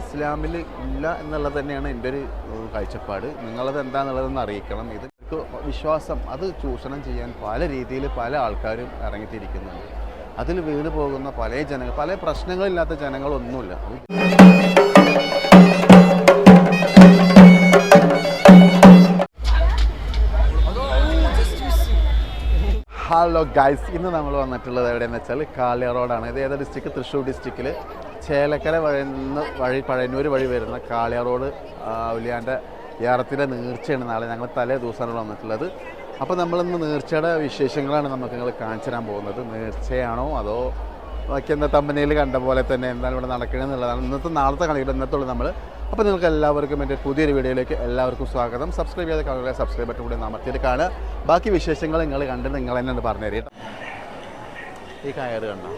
ഇസ്ലാമിൽ ഇല്ല എന്നുള്ളത് തന്നെയാണ് എന്റെ ഒരു കാഴ്ചപ്പാട്. നിങ്ങളത് എന്താണെന്നുള്ളതെന്ന് അറിയിക്കണം. ഇത് വിശ്വാസം അത് ചൂഷണം ചെയ്യാൻ പല രീതിയിൽ പല ആൾക്കാരും ഇറങ്ങിത്തിരിക്കുന്നുണ്ട്. അതിൽ വീണ് പോകുന്ന പല ജനങ്ങൾ പല പ്രശ്നങ്ങളില്ലാത്ത ജനങ്ങളൊന്നുമില്ല. ഹലോ ഗൈസ് ഇന്ന് നമ്മൾ വന്നിട്ടുള്ളത് എവിടെയെന്ന് വെച്ചാൽ കാളിയ റോഡാണ്. ഇത് ഏതാ ഡിസ്ട്രിക്ട് തൃശ്ശൂർ ഡിസ്ട്രിക്റ്റിൽ ചേലക്കര വഴി നിന്ന് വഴി പഴയന്നൂർ വഴി വരുന്ന കാളിയാർ റോഡ് ഔലിയാന്റെ യാറത്തിന്റെ നീർച്ചയാണ് നാളെ ഞങ്ങൾ തലേ ദിവസമാണ് വന്നിട്ടുള്ളത്. അപ്പോൾ നമ്മളിന്ന് നീർച്ചയുടെ വിശേഷങ്ങളാണ് നമുക്ക് നിങ്ങൾ കാണിച്ചു തരാൻ പോകുന്നത്. നീർച്ചയാണോ അതോ ബാക്കി എന്താ തമ്പനയിൽ കണ്ട പോലെ തന്നെ എന്താണ് ഇവിടെ നടക്കണമെന്നുള്ളതാണ് ഇന്നത്തെ നാളത്തെ കളിയുടെ ഇന്നത്തുള്ളൂ നമ്മൾ. അപ്പോൾ നിങ്ങൾക്ക് എല്ലാവർക്കും എന്റെ പുതിയൊരു വീഡിയോയിലേക്ക് എല്ലാവർക്കും സ്വാഗതം. സബ്സ്ക്രൈബ് ചെയ്ത കാണുക സബ്സ്ക്രൈബ് ബട്ടൺ കൂടി അമർത്തിയിട്ട് കാണുക. ബാക്കി വിശേഷങ്ങൾ നിങ്ങൾ കണ്ട് നിങ്ങൾ തന്നെ പറഞ്ഞു തരും ഈ കയറ് കണ്ടോ?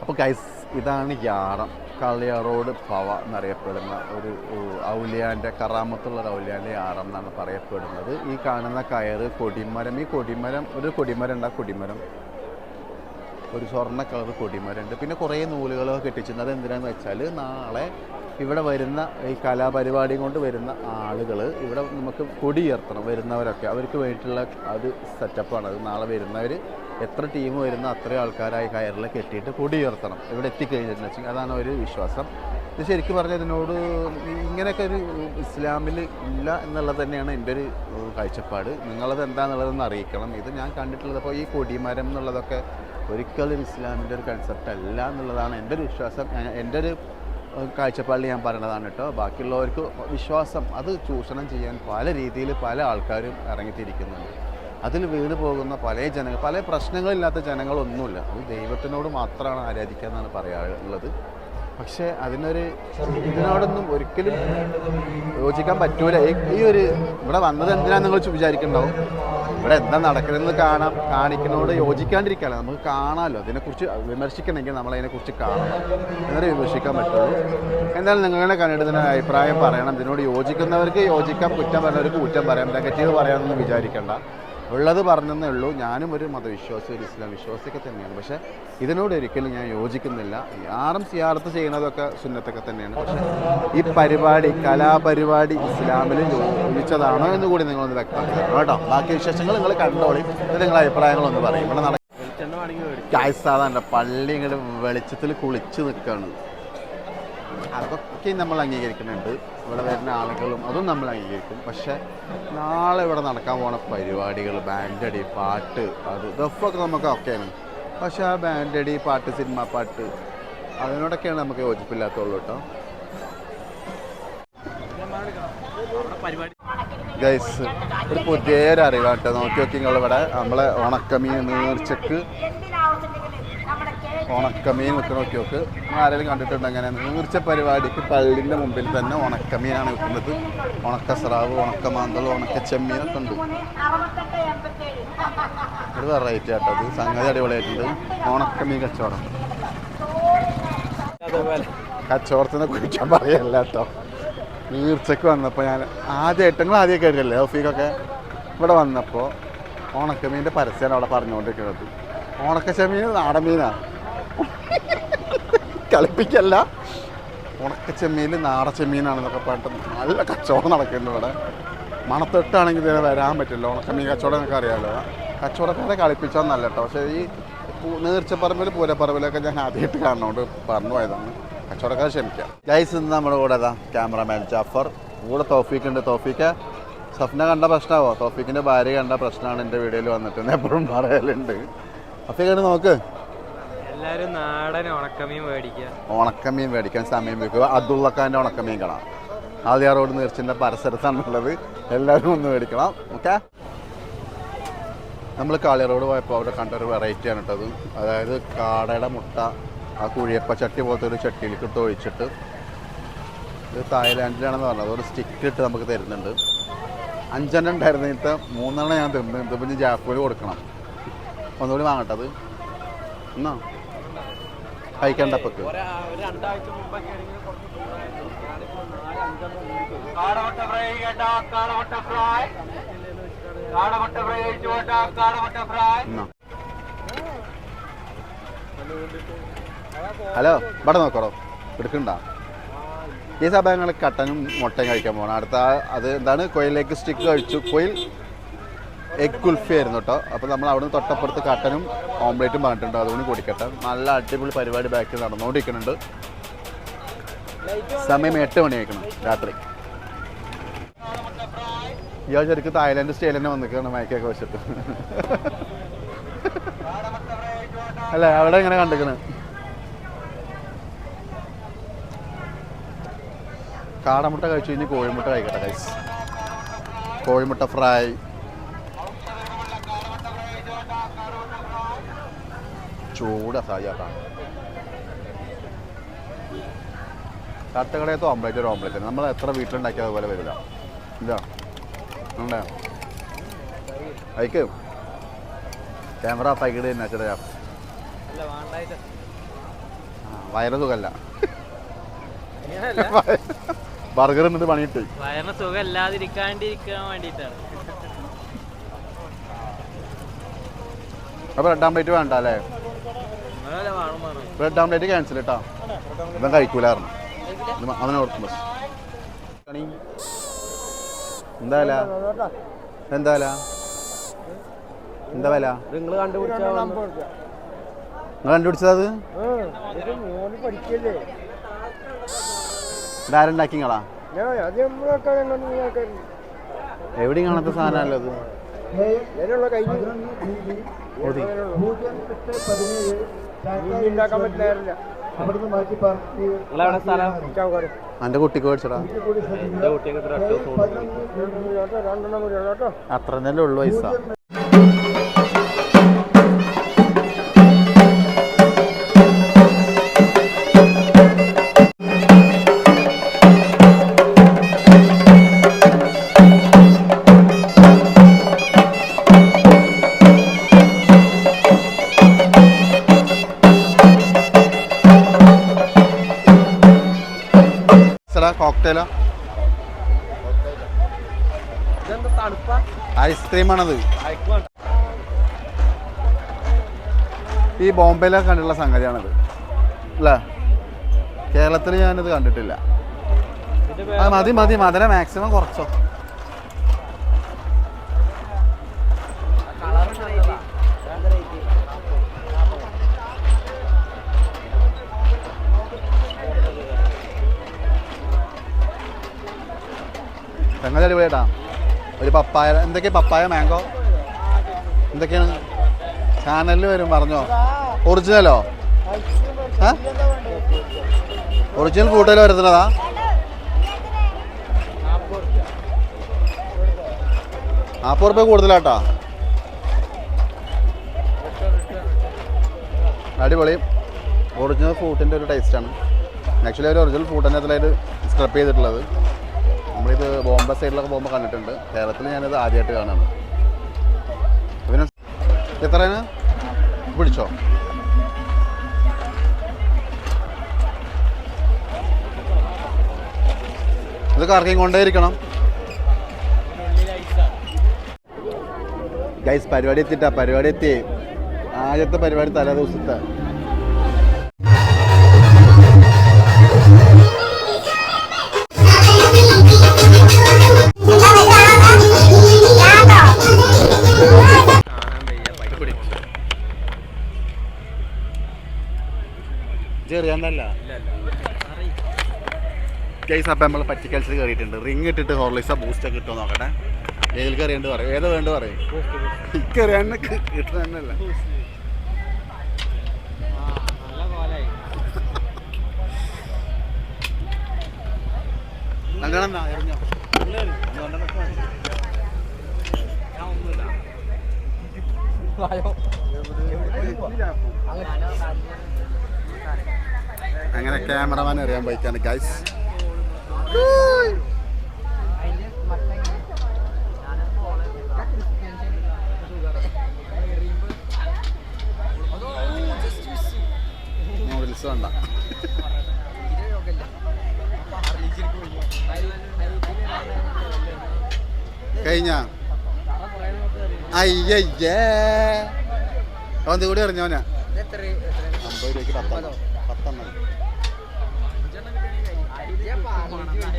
അപ്പോൾ ഗൈസ് ഇതാണ് യാറം. കളിയാറോട് പവ എന്നറിയപ്പെടുന്ന ഒരു ഔലിയാന്റെ കറാമത്തുള്ള ഔലിയാന്റെ യാറം എന്നാണ് പറയപ്പെടുന്നത്. ഈ കാണുന്ന കയറ് കൊടിമരം. ഈ കൊടിമരം ഒരു കൊടിമരം ഉണ്ട് കൊടിമരം. ഒരു സ്വർണ കളർ കൊടിമരം ഉണ്ട്. പിന്നെ കുറേ നൂലുകളൊക്കെ കെട്ടിച്ചിട്ടുണ്ട്. അത് എന്തിനാന്ന് വെച്ചാൽ നാളെ ഇവിടെ വരുന്ന ഈ കലാപരിപാടി കൊണ്ട് വരുന്ന ആളുകൾ ഇവിടെ നമുക്ക് കൊടിയേർത്തണം വരുന്നവരൊക്കെ. അവർക്ക് വേണ്ടിയിട്ടുള്ള അത് സെറ്റപ്പാണ് അത് നാളെ വരുന്നവർ എത്ര ടീം വരുന്ന അത്രയും ആൾക്കാരായി കയറിൽ കെട്ടിയിട്ട് കൊടിയുയർത്തണം ഇവിടെ എത്തിക്കഴിഞ്ഞിട്ടുണ്ടെന്ന് വെച്ചാൽ അതാണ് ഒരു വിശ്വാസം. ഇത് ശരിക്കും പറഞ്ഞാൽ ഇതിനോട് ഇങ്ങനെയൊക്കെ ഒരു ഇസ്ലാമിൽ ഇല്ല എന്നുള്ളത് തന്നെയാണ് എന്റെ ഒരു കാഴ്ചപ്പാട്. നിങ്ങളത് എന്താണെന്നുള്ളതെന്ന് അറിയിക്കണം. ഇത് ഞാൻ കണ്ടിട്ടുള്ളത് അപ്പോൾ ഈ കൊടിമരം എന്നുള്ളതൊക്കെ ഒരിക്കലും ഇസ്ലാമിന്റെ ഒരു കൺസെപ്റ്റ് അല്ല എന്നുള്ളതാണ് എന്റെ ഒരു വിശ്വാസം. എന്റെ ഒരു കാഴ്ചപ്പാടിൽ ഞാൻ പറയുന്നതാണ് കേട്ടോ. ബാക്കിയുള്ളവർക്ക് വിശ്വാസം അത് ചൂഷണം ചെയ്യാൻ പല രീതിയിൽ പല ആൾക്കാരും ഇറങ്ങിത്തിരിക്കുന്നുണ്ട്. അതിൽ വീണ് പോകുന്ന പല ജനങ്ങൾ പല പ്രശ്നങ്ങളില്ലാത്ത ജനങ്ങളൊന്നുമില്ല. അത് ദൈവത്തിനോട് മാത്രമാണ് ആരാധിക്കുക എന്നാണ് പറയാറുള്ളത് പക്ഷേ അതിനൊരു ഇതിനോടൊന്നും ഒരിക്കലും യോജിക്കാൻ പറ്റൂല. ഈ- ഈ ഒരു ഇവിടെ വന്നത് എന്തിനാണെന്ന് നിങ്ങൾ വിചാരിക്കുന്നുണ്ടാവും? ഇവിടെ എന്താ നടക്കുന്നതെന്ന് കാണാം കാണിക്കുന്നതോട് യോജിക്കാണ്ടിരിക്കുകയാണ് നമുക്ക് കാണാമല്ലോ അതിനെക്കുറിച്ച് വിമർശിക്കണമെങ്കിൽ നമ്മൾ അതിനെക്കുറിച്ച് കാണണം. എന്നാലേ വിമർശിക്കാൻ പറ്റുള്ളൂ. എന്തായാലും നിങ്ങളുടെ കണ്ടിട്ട് ഇതിന് അഭിപ്രായം പറയണം. ഇതിനോട് യോജിക്കുന്നവർക്ക് യോജിക്കാം കുറ്റം പറയുന്നവർക്ക് കുറ്റം പറയാം. നെഗറ്റീവ് പറയാമെന്നൊന്നും വിചാരിക്കേണ്ട. ഉള്ളത് പറഞ്ഞതേ ഉള്ളൂ. ഞാനും ഒരു മതവിശ്വാസി ഒരു ഇസ്ലാം വിശ്വാസിയൊക്കെ തന്നെയാണ്. പക്ഷേ ഇതിനോട് ഒരിക്കലും ഞാൻ യോജിക്കുന്നില്ല. ആറും സിയാർത്ത് ചെയ്യുന്നതൊക്കെ സുന്നത്തൊക്കെ തന്നെയാണ്. പക്ഷേ ഈ പരിപാടി കലാപരിപാടി ഇസ്ലാമിൽ യോജിച്ചതാണോ എന്ന് കൂടി നിങ്ങളൊന്ന് വ്യക്തമാക്കുക കേട്ടോ. ബാക്കി വിശേഷങ്ങൾ നിങ്ങൾ കണ്ടോളി. ഇത് നിങ്ങളുടെ അഭിപ്രായങ്ങളൊന്ന് പറയും. ഇവിടെ നടക്കുന്നത് സാധാരണ പള്ളി ഇങ്ങോട്ട് വെളിച്ചത്തിൽ കുളിച്ച് നിൽക്കുകയാണ് അതൊക്കെ നമ്മൾ അംഗീകരിക്കുന്നുണ്ട്. ഇവിടെ വരുന്ന ആളുകളും അതും നമ്മൾ അംഗീകരിക്കും. പക്ഷേ നാളെ ഇവിടെ നടക്കാൻ പോണ പരിപാടികൾ ബാൻഡടി പാട്ട് അത് ഇതൊക്കെ നമുക്ക് ഒക്കെയാണ് പക്ഷേ ആ ബാൻഡടി പാട്ട് സിനിമ പാട്ട് അതിനോടൊക്കെയാണ് നമുക്ക് യോജിപ്പില്ലാത്തുള്ളൂ കേട്ടോ. ഗൈസ് ഒരു പുതിയൊരു അറിവാട്ടോ നോക്കി നോക്കി നമ്മളെ ഉണക്കമീ നീർച്ചക്ക് ഉണക്കമീൻ വെക്കുന്ന ഒക്കെ നോക്ക്. ആരെങ്കിലും കണ്ടിട്ടുണ്ട് അങ്ങനെ നീർച്ച പരിപാടിക്ക് പള്ളിന്റെ മുമ്പിൽ തന്നെ ഉണക്കമീനാണ് വെക്കുന്നത്. ഉണക്ക സ്രാവ് ഉണക്ക മാന്തൾ ഉണക്ക ചെമ്മീനൊക്കെ ഉണ്ട്. ഒരു വെറൈറ്റി ആട്ടോ അത് സംഗതി അടിപൊളിയായിട്ടുണ്ട്. ഉണക്കമീൻ കച്ചവടം. കച്ചവടത്തിനെ കുറിച്ച് പറയല്ല കേട്ടോ. നീർച്ചക്ക് വന്നപ്പോൾ ഞാൻ ആദ്യമായിട്ട് നിങ്ങൾ ആദ്യമൊക്കെ കേട്ടില്ലേ ഓഫീക്കൊക്കെ ഇവിടെ വന്നപ്പോൾ ഉണക്കമീന്റെ പരസ്യമാണ് അവിടെ പറഞ്ഞുകൊണ്ടിരിക്കുന്നത്. ഉണക്കച്ചമീൻ നാടൻ മീനാ. കളിപ്പിക്കല്ല. ഉണക്ക ചെമ്മീൻ നാട ചെമ്മീനാണെന്നൊക്കെ പറഞ്ഞിട്ട് നല്ല കച്ചവടം നടക്കുന്നുണ്ട് ഇവിടെ. മണത്തൊട്ടാണെങ്കിൽ ഇതിനെ വരാൻ പറ്റില്ല. ഉണക്കമീൻ കച്ചവടം എന്നൊക്കെ അറിയാമല്ലോ കച്ചവടക്കാരെ കളിപ്പിച്ചാൽ നല്ല കേട്ടോ പക്ഷേ ഈ നേർച്ചപ്പറമ്പിൽ പൂരപ്പറമ്പിലൊക്കെ ഞാൻ ആദ്യമായിട്ട് കാണുന്നതുകൊണ്ട് പറഞ്ഞു പോയതാണ്. കച്ചവടക്കാർ ക്ഷമിക്കാം. ഗൈസ് ഇന്ന് നമ്മുടെ കൂടെ അതാ ക്യാമറമാൻ ജാഫർ കൂടെ തോഫിക്കുണ്ട്. തോഫിക്ക സ്വപ്ന കണ്ട പ്രശ്നമാവോ തോഫീക്കിന്റെ ഭാര്യ കണ്ട പ്രശ്നമാണ് എന്റെ വീഡിയോയിൽ വന്നിട്ട്. എപ്പോഴും പറയലുണ്ട്. അഫീക്കാണ് നോക്ക്. ഉണക്കമീൻ ഉണക്കമീൻ മേടിക്കാൻ സമയം വെക്കുക. അബ്ദുള്ളക്കാന്റെ ഉണക്കമീൻ കാണാം. ആദ്യ റോഡ് നീർച്ചിന്റെ പരിസരത്താണുള്ളത് എല്ലാവരും ഒന്ന് മേടിക്കണം. ഓക്കെ? നമ്മൾ കാളിയറോട് പോയപ്പോൾ അവിടെ കണ്ട ഒരു വെറൈറ്റി ആണ് കേട്ടത്. അതായത് കാടയുടെ മുട്ട ആ കുഴിയപ്പ ചട്ടി പോലത്തെ ഒരു ചട്ടിയിലേക്ക് ഇട്ട് ഒഴിച്ചിട്ട് ഇത് തായ്ലാൻഡിലാണെന്ന് പറഞ്ഞത്. ഒരു സ്റ്റിക്ക് ഇട്ട് നമുക്ക് തരുന്നുണ്ട്. അഞ്ചെണ്ണം ഉണ്ടായിരുന്നിട്ട് മൂന്നെണ്ണം ഞാൻ തിന്നു. ഇതിപ്പോൾ ഇനി ജാപ്പോയിൽ കൊടുക്കണം. ഒന്നുകൂടി വാങ്ങട്ടത് എന്നാ? ഫ്രൈ ഹലോ ഇവിടെ നോക്കടോ. എടുക്കണ്ട. ഈ സഭ ഞങ്ങൾ കട്ടനും മുട്ടയും കഴിക്കാൻ പോകണം അടുത്ത അത് എന്താണ്? കൊയിലേക്ക് സ്റ്റിക്ക് കഴിച്ചു കൊയിൽ എഗ് കുൽഫി ആയിരുന്നു കേട്ടോ അപ്പോൾ നമ്മൾ അവിടുന്ന് തൊട്ടപ്പുറത്ത് കട്ടനും ഓംലേറ്റും പറഞ്ഞിട്ടുണ്ട്. അതുകൊണ്ട് കുടിക്കട്ടെ. നല്ല അടിപൊളി പരിപാടി ബാക്കിൽ നടന്നുകൊണ്ടിരിക്കുന്നുണ്ട്. സമയം എട്ട് മണി ആയിക്കണം രാത്രി. ഇയാൾ ശരിക്കും തായ്ലാൻഡ് സ്റ്റൈൽ തന്നെ വന്നിരിക്കുകയാണ് മയക്കൊക്കെ വെച്ചിട്ട്. അല്ല അവിടെ ഇങ്ങനെ കണ്ടിരിക്കണേ? കാടമുട്ട കഴിച്ചു കഴിഞ്ഞ് കോഴിമുട്ട കഴിക്കട്ടെ കോഴിമുട്ട ഫ്രൈ ചൂട് സായിട്ടാ തട്ടുകടയത്തെ ഓംലേറ്റ് ഒരു ഓംലേറ്റ് നമ്മൾ എത്ര വീട്ടിലുണ്ടാക്കിയത് അതുപോലെ വരില്ല. ഇല്ല ഉണ്ടോ അയക്ക്. ക്യാമറ ആക്കിയിട്ട് തന്നെ ചെറിയ വയറ് സുഖമല്ല ബർഗർ എന്നിട്ട് പണിയിട്ട്. വയറിന് സുഖമല്ലാതിരിക്കാണ്ടിരിക്കാൻ വേണ്ടിയിട്ടാണ്. അപ്പോൾ ബ്രെഡ് ആംപ്ലേറ്റ് വേണ്ട അല്ലേ? ബ്രെഡ് ആംപ്ലേറ്റ് ക്യാൻസൽ കേട്ടോ ഇവൻ കഴിക്കൂലായിരുന്നു. അവനെ ഓർക്കും ബസ് എന്താ വില? എന്താ വില? എന്താ വില? നിങ്ങൾ കണ്ടുപിടിച്ചത് അത്? ഇതാരുണ്ടാക്കിങ്ങളാ എവിടെയും കാണാത്ത സാധനമല്ലോ അത്? കഴിഞ്ഞു ഉണ്ടാക്കാൻ പറ്റില്ല എന്റെ കുട്ടിക്ക് മേടിച്ചടാ അത്ര തന്നെ ഉള്ളു പൈസ. ഐസ്ക്രീമാണത്. ഈ ബോംബെയിലൊക്കെ കണ്ടിട്ടുള്ള സംഗതിയാണത്. അല്ലേ? കേരളത്തിൽ ഞാനിത് കണ്ടിട്ടില്ല. ആ മതി മതി മധുരം മാക്സിമം കുറച്ചോ. സംഗതി അടിപൊളിയാട്ടാ ഒരു പപ്പായ എന്തൊക്കെ പപ്പായ മാംഗോ? എന്തൊക്കെയാണ്? ചാനലിൽ വരും പറഞ്ഞോ. ഒറിജിനലോ ഒറിജിനൽ കൂട്ടയിൽ വരുന്നതാ നാൽപ്പത് റുപ്യ കൂടുതലാട്ടാ. അടിപൊളി. ഒറിജിനൽ ഫ്രൂട്ടിന്റെ ഒരു ടേസ്റ്റാണ് ആക്ച്വലി ഒരു ഒറിജിനൽ ഫ്രൂട്ട് തന്നെ അതിലായിട്ട് സ്ക്രപ്പ് ചെയ്തിട്ടുള്ളത്. നമ്മളിത് ബോംബെ സൈഡിലൊക്കെ പോകുമ്പോൾ കണ്ടിട്ടുണ്ട്. കേരളത്തിൽ ഞാനിത് ആദ്യമായിട്ട് കാണാണ്. പിന്നെ എത്രയാണ്? പിടിച്ചോ? ഇത് കറക്കിയും കൊണ്ടേയിരിക്കണം. ഗൈസ് പരിപാടി എത്തിട്ടാ പരിപാടി എത്തി. ആദ്യത്തെ പരിപാടി തലേ ദിവസത്തെ ഗൈസ് അപ്പം നമ്മൾ പറ്റിക്കൽസിൽ കയറിയിട്ടുണ്ട് റിങ് ഇട്ടിട്ട് ഹോർലിക്സ ബൂസ്റ്റ് ഒക്കെ കിട്ടുമോ നോക്കട്ടെ. ഏതിൽ കറിയുണ്ട് പറയും. ഏതാ വേണ്ട പറയും. ഇക്കറിയാണ്ട് അങ്ങനെ ക്യാമറമാൻ അറിയാൻ പോയിക്കാണ് ഗൈസ് അവൻ കൂടി അറിഞ്ഞോനാ അമ്പത് രൂപയ്ക്ക് പത്തെണ്ണം പത്തെണ്ണം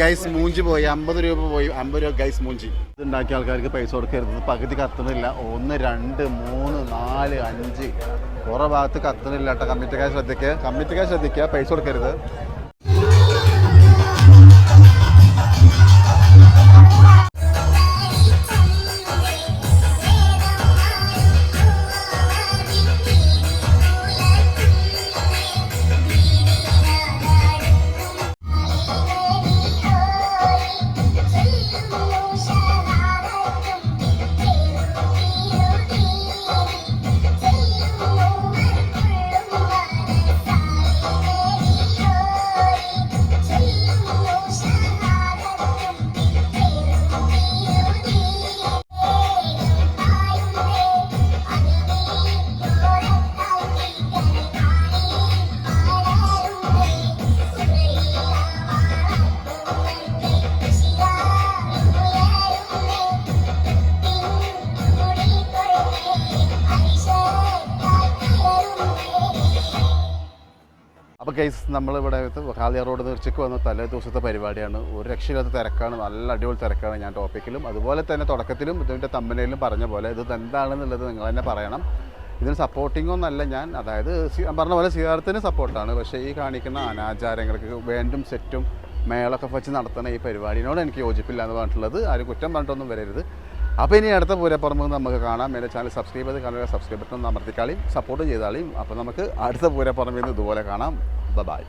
ഗൈസ് മൂഞ്ചി പോയി. അമ്പത് രൂപ പോയി. അമ്പത് രൂപ ഗൈസ് മൂഞ്ചി. ഇതുണ്ടാക്കിയ ആൾക്കാർക്ക് പൈസ കൊടുക്കരുത്. പകുതി കത്തുന്നില്ല. ഒന്ന് രണ്ട് മൂന്ന് നാല് അഞ്ച്. കുറേ ഭാഗത്ത് കത്തുന്നില്ല കേട്ടോ. കമ്മിറ്റിക്കാർ ശ്രദ്ധിക്കുക കമ്മിറ്റിക്കാർ ശ്രദ്ധിക്കുക. പൈസ കൊടുക്കരുത്. ഗൈസ് നമ്മളിവിടെ ഹാലിയ റോഡ് തീർച്ചയ്ക്ക് വന്ന തലേ ദിവസത്തെ പരിപാടിയാണ്. ഒരു രക്ഷയില്ലാത്ത തിരക്കാണ്. നല്ല അടിപൊളി തിരക്കാണ് ഞാൻ ടോപ്പിക്കിലും അതുപോലെ തന്നെ തുടക്കത്തിലും ഇതിന്റെ തമ്മനയിലും പറഞ്ഞ പോലെ ഇത് എന്താണെന്നുള്ളത് നിങ്ങൾ തന്നെ പറയണം. ഇതിന് സപ്പോർട്ടിംഗ് ഒന്നല്ല ഞാൻ. അതായത് പറഞ്ഞ പോലെ സിയാർത്തിന് സപ്പോർട്ടാണ് പക്ഷേ ഈ കാണിക്കുന്ന അനാചാരങ്ങൾക്ക് വേണ്ടും സെറ്റും മേളൊക്കെ വെച്ച് നടത്തുന്ന ഈ പരിപാടിനോട് എനിക്ക് യോജിപ്പില്ല എന്ന് പറഞ്ഞിട്ടുള്ളത്. ആരും കുറ്റം പറഞ്ഞിട്ടൊന്നും വരരുത്. അപ്പോൾ ഇനി അടുത്ത പൂരപ്പുറമ്പ് നമുക്ക് കാണാം. എന്റെ ചാനൽ സബ്സ്ക്രൈബ് ചെയ്ത് കാണുക സബ്സ്ക്രൈബ് ബട്ടൺ അമർത്തിക്കാളിയും സപ്പോർട്ട് ചെയ്താളിയും അപ്പോൾ നമുക്ക് അടുത്ത പൂരപ്പുറമ്പിൽ നിന്ന് ഇതുപോലെ കാണാം. ബൈ